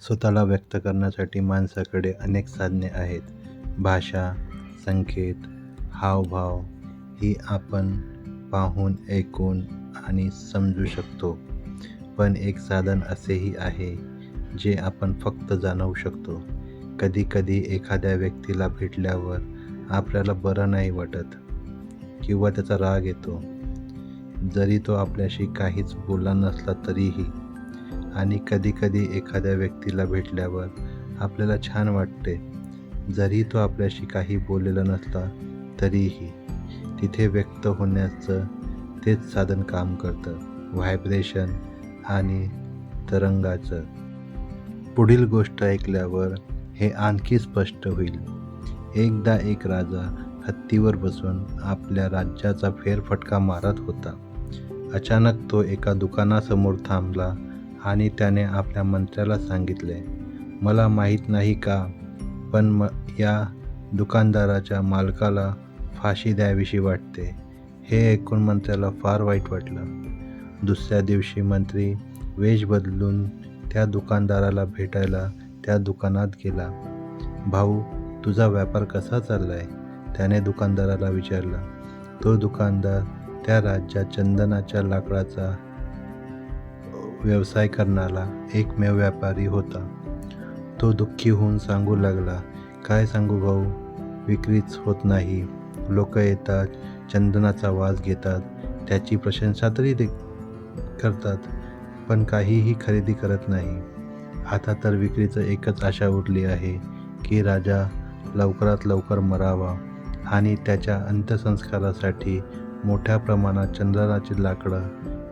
स्वतःला व्यक्त करण्यासाठी माणसाकडे अनेक साधने आहेत. भाषा, संकेत, हावभाव ही आपण पाहून, ऐकून आणि समजू शकतो. पण एक साधन असेही आहे, जे आपण फक्त जाणवू शकतो. कधीकधी एखाद्या व्यक्तीला भेटल्यावर आपल्याला बरं नाही वाटत किंवा त्याचा राग येतो, जरी तो आपल्याशी काहीच बोलला नसला तरीही. आणि कधीकधी एखाद्या व्यक्तीला भेटल्यावर आपल्याला छान वाटते, जरी तो आपल्याशी काही बोललेला नसला तरीही. तिथे व्यक्त होण्याचं तेच साधन काम करतं, व्हायब्रेशन आणि तरंगाचं पुढील गोष्ट ऐकल्यावर हे आणखी स्पष्ट होईल. एकदा एक राजा हत्तीवर बसून आपल्या राज्याचा फेरफटका मारत होता. अचानक तो एका दुकानासमोर थांबला आणि त्याने आपल्या मंत्र्याला सांगितले, "मला माहीत नाही का, पण या दुकानदाराच्या मालकाला फाशी द्यावीशी वाटते." हे ऐकून मंत्र्याला फार वाईट वाटलं. दुसऱ्या दिवशी मंत्री वेश बदलून त्या दुकानदाराला भेटायला त्या दुकानात गेला. "भाऊ, तुझा व्यापार कसा चालला आहे त्याने दुकानदाराला विचारलं. तो दुकानदार त्या राज्यात चंदनाच्या लाकडाचा व्यवसाय करणारा एकमेव व्यापारी होता. तो दुःखी होऊन सांगू लागला, "काय सांगू भाऊ, विक्रीच होत नाही. लोक येतात, चंदनाचा वास घेतात, त्याची प्रशंसा तरी दे करतात, पण काहीही खरेदी करत नाही. आता तर विक्रीचं एकच आशा उरली आहे की राजा लवकरात लवकर मरावा आणि त्याच्या अंत्यसंस्कारासाठी मोठ्या प्रमाणात चंदनाची लाकडं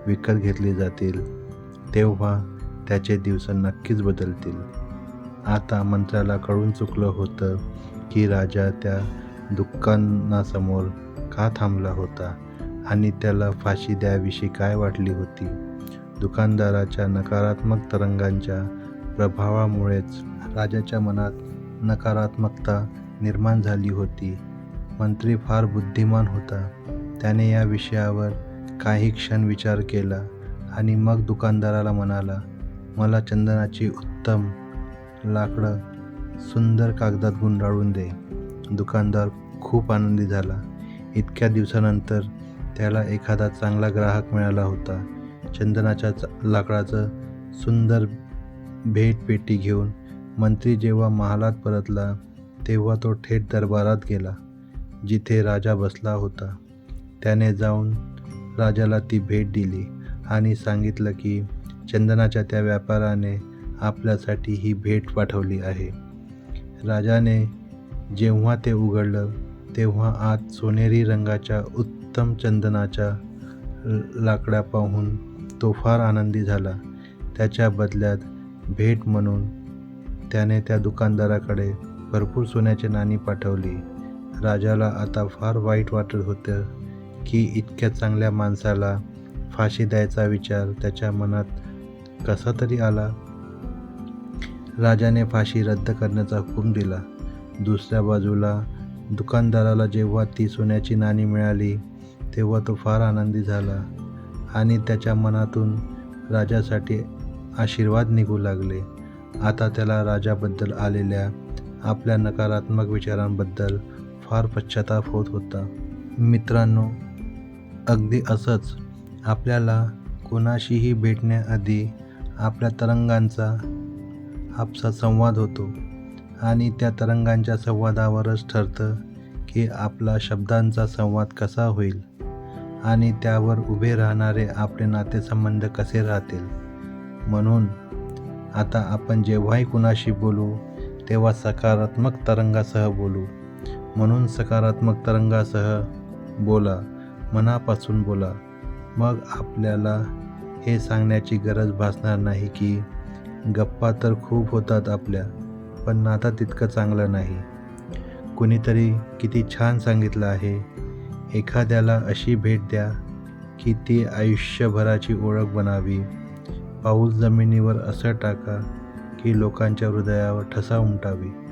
विकत घेतली जातील, तेव्हा त्याचे दिवस नक्कीच बदलतील." आता मंत्र्याला कळून चुकलं होतं की राजा त्या दुकानासमोर का थांबला होता आणि त्याला फाशी द्याविषयी काय वाटली होती. दुकानदाराच्या नकारात्मक तरंगांच्या प्रभावामुळेच राजाच्या मनात नकारात्मकता निर्माण झाली होती. मंत्री फार बुद्धिमान होता. त्याने या विषयावर काही क्षण विचार केला आणि मग दुकानदाराला म्हणाला, "मला चंदनाची उत्तम लाकडं सुंदर कागदात गुंडाळून दे." दुकानदार खूप आनंदी झाला. इतक्या दिवसानंतर त्याला एखादा चांगला ग्राहक मिळाला होता. चंदनाच्या लाकडाचं सुंदर भेटपेटी घेऊन मंत्री जेव्हा महालात परतला, तेव्हा तो थेट दरबारात गेला, जिथे राजा बसला होता. त्याने जाऊन राजाला ती भेट दिली आणि सांगितलं की चंदनाच्या त्या व्यापाराने आपल्यासाठी ही भेट पाठवली आहे. राजाने जेव्हा ते उघडलं, तेव्हा आत सोनेरी रंगाच्या उत्तम चंदनाच्या लाकड्या पाहून तो फार आनंदी झाला. त्याच्या बदल्यात भेट म्हणून त्याने त्या दुकानदाराकडे भरपूर सोन्याची नाणी पाठवली. राजाला आता फार वाईट वाटत होतं की इतक्या चांगल्या माणसाला फाशी द्यायचा विचार त्याच्या मनात कसा तरी आला. राजाने फाशी रद्द करण्याचा हुकूम दिला. दुसऱ्या बाजूला दुकानदाराला जेव्हा ती सोन्याची नाणी मिळाली, तेव्हा तो फार आनंदी झाला आणि त्याच्या मनातून राजासाठी आशीर्वाद निघू लागले. आता त्याला राजाबद्दल आलेल्या आपल्या नकारात्मक विचारांबद्दल फार पश्चाताप होत होता. मित्रांनो, अगदी असंच आपल्याला कोणाशीही भेटण्याआधी आपल्या तरंगांचा आपसा संवाद होतो आणि त्या तरंगांच्या संवादावरच ठरतं की आपला शब्दांचा संवाद कसा होईल आणि त्यावर उभे राहणारे आपले नातेसंबंध कसे राहतील. म्हणून आता आपण जेव्हाही कुणाशी बोलू, तेव्हा सकारात्मक तरंगासह बोलू. म्हणून सकारात्मक तरंगासह बोला, मनापासून बोला. मग आपल्याला हे सांगण्याची गरज भासणार नाही की गप्पा तर खूप होतात आपल्या, पण नाता तितकं चांगलं नाही. कुणीतरी किती छान सांगितलं आहे, एखाद्याला अशी भेट द्या की ती आयुष्यभराची ओळख बनावी. पाऊल जमिनीवर असं टाका की लोकांच्या हृदयावर ठसा उमटावी.